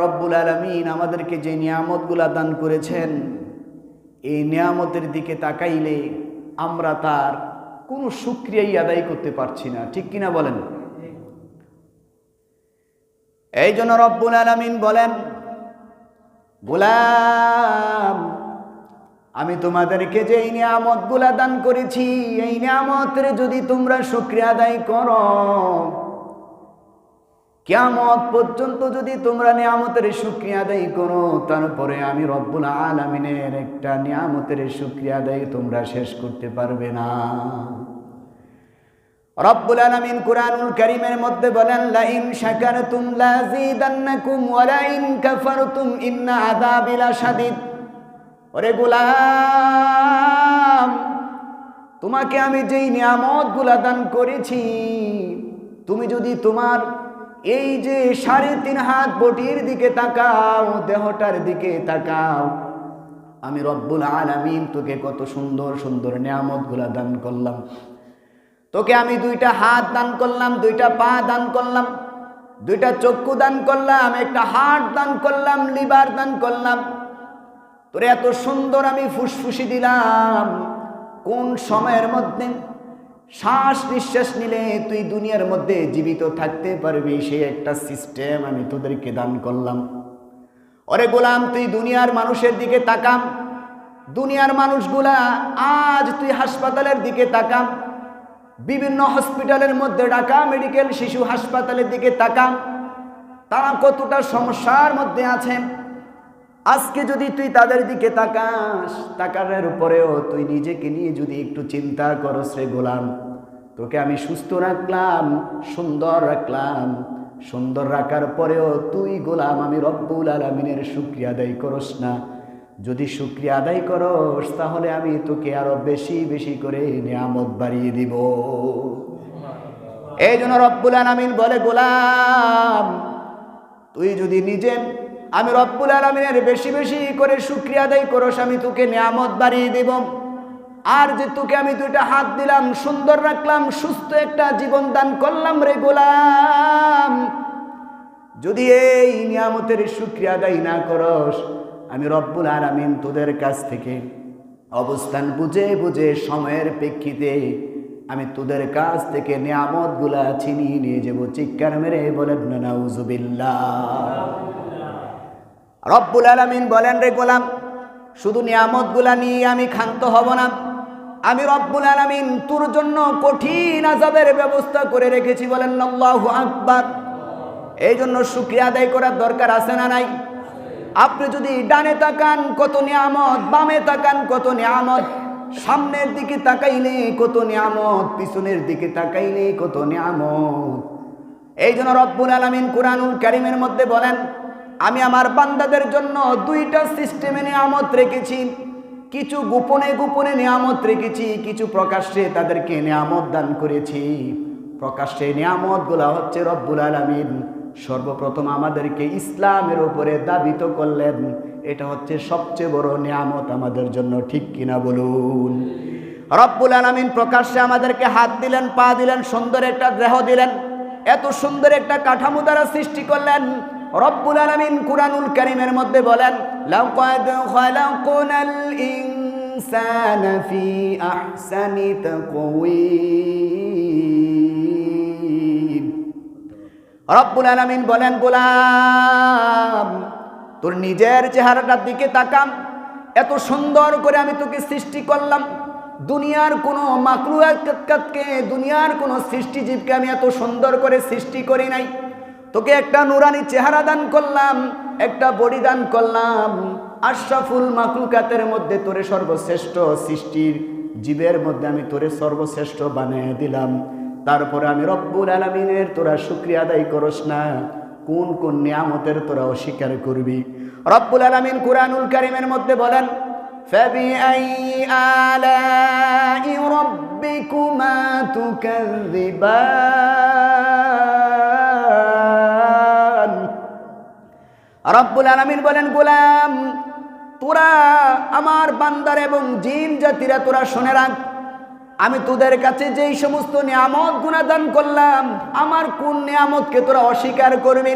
রব্বুল আলমিন আমাদেরকে যে নিয়ামতগুলা দান করেছেন, এই নিয়ামতের দিকে তাকাইলে আমরা তার কোনো সুক্রিয়াই আদায় করতে পারছি না। ঠিক কিনা বলেন? এই জন্য রব্বুল আলমিন বলেন, গোলাম, আমি তোমাদেরকে যে এই নিয়ামতগুলা দান করেছি, এই নিয়ামতের যদি তোমরা শুক্রিয়া আদায় করো কেয়ামত পর্যন্ত যদি তোমরা নিয়ামতের শুক্রিয়া আদায় করো, তারপরে আমি রব্বুল আলমিনের একটা নিয়ামতের শুক্রিয়া আদায় তোমরা শেষ করতে পারবে না। রব্বুল আলামিন কুরআনুল কারীমের মধ্যে বলেন লা ইন শাকারতুম লাযীদান্নাকুম ওয়া লা ইন কাফারতুম ইন্না আযাবি লাশাদীদ। ওরে গোলাম, তোমাকে আমি যেই নিয়ামতগুলা দান করেছি, তুমি যদি তোমার এই যে সাড়ে তিন হাত বটির দিকে তাকাও, দেহটার দিকে তাকাও। আমি রব্বুল আলামিন তোকে কত সুন্দর সুন্দর নিয়ামতগুলা দান করলাম। তোকে আমি দুইটা হাত দান করলাম, দুইটা পা দান করলাম, দুইটা চক্ষু দান করলাম, একটা হার্ট দান করলাম, লিভার দান করলাম। তোরে এত সুন্দর আমি ফুসফুসি দিলাম। কোন সময়ের মধ্যে শ্বাস নিঃশ্বাস নিলে তুই দুনিয়ার মধ্যে জীবিত থাকতে পারবি সেই একটা সিস্টেম আমি তোদেরকে দান করলাম। ওরে গোলাম, তুই দুনিয়ার মানুষের দিকে তাকাম। দুনিয়ার মানুষগুলা আজ তুই হাসপাতালের দিকে তাকাম। বিভিন্ন হসপিটালের মধ্যে ঢাকা মেডিকেল শিশু হাসপাতালের দিকে তাকাম। তারা কতটা সমস্যার মধ্যে আছেন? আজকে যদি তুই তাদের দিকে তাকাস, তাকানোর উপরেও তুই নিজেকে নিয়ে যদি একটু চিন্তা করস রে গোলাম, তোকে আমি সুস্থ রাখলাম, সুন্দর রাখলাম, সুন্দর রাখার পরেও তুই গোলাম আমি রব্বুল আলমিনের শুক্রিয়া আদায় করস না। যদি শুক্রিয়া আদায় করস, তাহলে আমি তোকে আরও বেশি বেশি করে নিয়ামত বাড়িয়ে দিব। এই জন্য রব্বুল আলমিন বলে, গোলাম, তুই যদি নিজে আমি রব্বুল আলমিনের বেশি বেশি করে শুক্রিয়া আদায় করস আমি তোকে নিয়ামত বাড়িয়ে দেব। আর যে তোকে আমি দুইটা হাত দিলাম, সুন্দর রাখলাম, সুস্থ একটা জীবন দান করলাম রে গোলাম। যদি এই নিয়ামতের শুক্রিয়া আদায় না করস, আমি রব্বুল আলামিন তোদের কাছ থেকে অবস্থান বুঝে বুঝে সময়ের প্রেক্ষিতে আমি তোদের কাছ থেকে নিয়ামতগুলা ছিনিয়ে নিয়ে যাব। চিৎকার মেরে বলেন, নাউজুবিল্লাহ। রব্বুল আলামিন বলেন রে গোলাম, শুধু নিয়ামতগুলা নিয়ে আমি ক্ষান্ত হব না। আমি রব্বুল আলামিন তোর জন্য কঠিন আজাবের ব্যবস্থা করে রেখেছি বলেন আল্লাহু আকবার। এই জন্য শুক্রিয়া আদায় করার দরকার আছে না নাই? আপনি যদি ডানে তাকান, কত নিয়ামত, বামে তাকান, কত নিয়ামত, সামনের দিকে তাকাইলে কত নিয়ামত, পিছনের দিকে তাকাইলে কত নিয়ামত। এই জন্য রব্বুল আলমিন কোরআনুল কারিমের মধ্যে বলেন আমি আমার বান্দাদের জন্য দুইটা সিস্টেমে নিয়ামত রেখেছি। কিছু গোপনে গোপনে নিয়ামত রেখেছি, কিছু প্রকাশ্যে তাদেরকে নিয়ামত দান করেছি। প্রকাশ্যে নিয়ামতগুলা হচ্ছে রব্বুল আলমিন সর্বপ্রথম আমাদেরকে ইসলামের উপরে দাবিত করলেন। এটা হচ্ছে সবচেয়ে বড় নিয়ামত আমাদের জন্য, ঠিক কিনা বলুন? রব্বুল আলমিন প্রকাশ্যে আমাদেরকে হাত দিলেন, পা দিলেন, সুন্দর একটা দেহ দিলেন। এত সুন্দর একটা কাঠামো দ্বারা সৃষ্টি করলেন। রব্বুল আলমিন কুরআনুল কারীমের মধ্যে বলেন, লাকাদ খালাকনাল ইনসানা ফি আহসানি তাকওয়িম। রব্বুল আলমিন বলেন, গোলাম, তোর নিজের চেহারাটার দিকে তাকাম। এত সুন্দর করে আমি তোকে সৃষ্টি করলাম। দুনিয়ার কোনো মাকলুয়াতকে দুনিয়ার কোনো সৃষ্টিজীবকে আমি এত সুন্দর করে সৃষ্টি করি নাই। তোকে একটা নুরানি চেহারা দান করলাম একটা বডি দান করলাম আশরাফুল মাকলুকাতের মধ্যে তোরে সর্বশ্রেষ্ঠ সৃষ্টির জীবের মধ্যে আমি তোরে সর্বশ্রেষ্ঠ বানিয়ে দিলাম তারপরে আমি রব্বুল আলমিনের তোরা শুক্রিয়া আদায় করস না কোন কোন নিয়ামতের তোরা অস্বীকার করবি রব্বুল আলমিন কুরআনুল কারিমের মধ্যে বলেন فبأي آلاء ربكما تكذبان রব্বুল আলমিন বলেন, গোলাম, তোরা আমার বান্দার এবং জিন জাতিরা তোরা শুনে রাখ। আমি তোদের কাছে যেই সমস্ত নিয়ামত গুণাদান করলাম, আমার কোন নিয়ামতকে তোরা অস্বীকার করবি?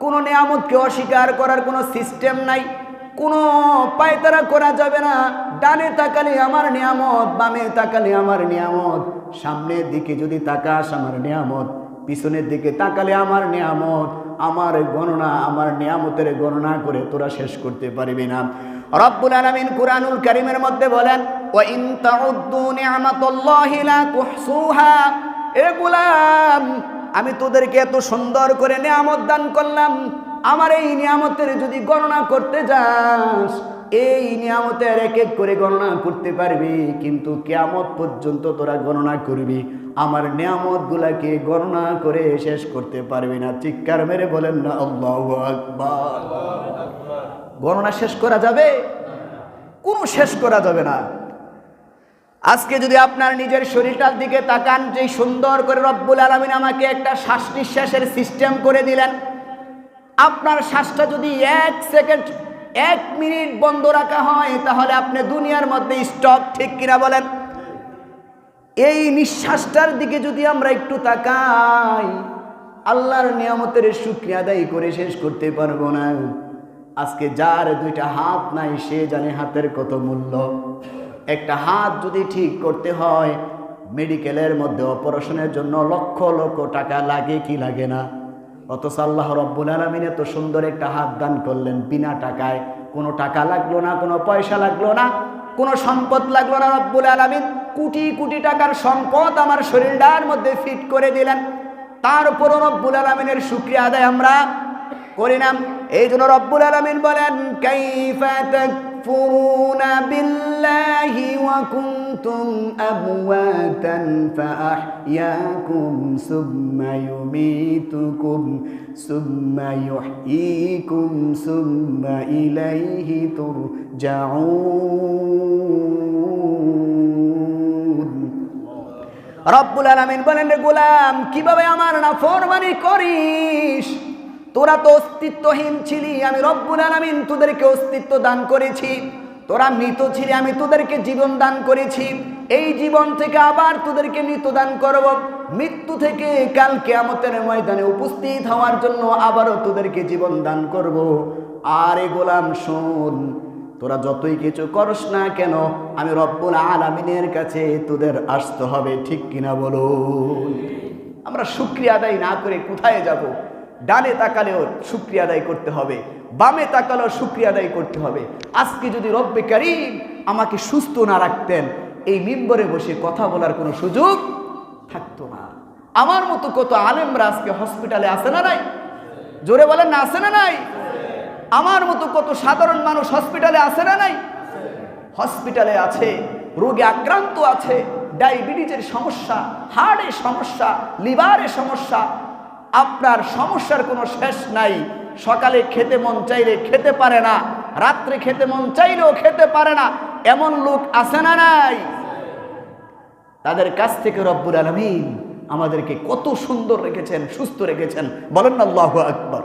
কোনো নিয়ামতকে অস্বীকার করার কোনো সিস্টেম নাই। কোনো পায়তারা করা যাবে না। ডানে তাকালে আমার নিয়ামত, বামে তাকালে আমার নিয়ামত। সামনের দিকে যদি তাকাস, আমার নিয়ামত। পিছনের দিকে তাকালে আমার নিয়ামত। আমার গণনা, আমার নিয়ামতের গণনা করে তোরা শেষ করতে পারবি না। রব্বুল আলমিন কুরআনুল করিমের মধ্যে বলেন এ গোলাম, আমি তোদেরকে এত সুন্দর করে নিয়ামত দান করলাম। আমার এই নিয়ামতের যদি গণনা করতে যাস এই নিয়ামতের এক এক করে গণনা করতে পারবি, কিন্তু কেয়ামত পর্যন্ত তোরা গণনা করবি। আমার নিয়ামত গুলাকে গণনা করে শেষ করতে পারবি না। চিৎকার মেরে বলেন না, আল্লাহ আকবার। গণনা শেষ করা যাবে? কোনো শেষ করা যাবে না। আজকে যদি আপনার নিজের শরীরটার দিকে তাকান যে সুন্দর করে রব্বুল আলমিন আমাকে একটা শ্বাস নিঃশ্বাসের সিস্টেম করে দিলেন, আপনার শ্বাসটা যদি এক সেকেন্ড এক মিনিট বন্ধ রাখা হয়, তাহলে আপনি দুনিয়ার মধ্যে স্টক ঠিক কিনা বলেন? এই নিঃশ্বাসটার দিকে যদি আমরা একটু তাকাই, আল্লাহর নিয়ামতের শুক্রিয়া আদায় করে শেষ করতে পারব না। আজকে যার দুইটা হাত নাই, সে জানে হাতের কত মূল্য। একটা হাত যদি ঠিক করতে হয় মেডিকেলের মধ্যে অপারেশনের জন্য লক্ষ লক্ষ টাকা লাগে কি লাগে না? অথচ আল্লাহ রব্বুল আলমিন এত সুন্দর একটা হাত দান করলেন বিনা টাকায়। কোনো টাকা লাগল না, কোনো পয়সা লাগল না, কোনো সম্পদ লাগল না রব্বুল আলমিন। কোটি কোটি টাকার সম্পদ আমার শরীরটার মধ্যে ফিট করে দিলেন। তার উপরও রব্বুল আলমিনের শুক্রিয়া আদায় আমরা করি না। এই জন্য রব্বুল আলমিন বলেন, কাইফা বিল্লাহি ওয়া কুনতুম আমওয়াতান ফাআহইয়াকুম সুম্মা ইউমীতুকুম সুম্মা ইউহয়ীকুম সুম্মা ইলাইহি তুরজাউন রব্বুল আলামিন বলেন রে গোলাম, কীভাবে আমার নাফরমানি করিস? তোরা তো অস্তিত্বহীন ছিলি, আমি রব্বুল আলামিন তোদেরকে অস্তিত্ব দান করেছি। তোরা মৃত ছিলি, আমি তোদেরকে জীবন দান করেছি। এই জীবন থেকে আবার তোদেরকে মৃত দান করব। মৃত্যু থেকে কাল কেয়ামতের ময়দানে উপস্থিত হওয়ার জন্য আবারও তোদেরকে জীবন দান করব। আরে গোলাম, শোন, তোরা যতই কিছু করস না কেন, আমি রব্বুল আলামিনের কাছে তোদের আসতে হবে, ঠিক কিনা বলুন? আমরা শুক্রিয়া আদায় না করে কোথায় যাব? ডানে তাকালেও শুক্রিয়া আদায় করতে হবে, বামে তাকালেও শুক্রিয়া আদায় করতে হবে। আজকে যদি রব্বে কারিম আমাকে সুস্থ না রাখতেন, এই মিম্বরে বসে কথা বলার কোনো সুযোগ থাকতো না। আমার মতো কত আলেমরা আজকে হসপিটালে আসে না নাই? জোরে বলেন না আসে না নাই? আমার মতো কত সাধারণ মানুষ হসপিটালে আসে না নাই? হসপিটালে আছে, রোগে আক্রান্ত আছে, ডায়াবেটিসের সমস্যা হার্টের সমস্যা, লিভারের সমস্যা আপনার সমস্যার কোনো শেষ নাই। সকালে খেতে মন চাইলে খেতে পারে না, রাত্রে খেতে মন চাইলেও খেতে পারে না। এমন লোক আছে না নাই? তাদের কাছ থেকে রব্বুর আলমিন আমাদেরকে কত সুন্দর রেখেছেন, সুস্থ রেখেছেন। বলেন না আল্লাহ আকবর।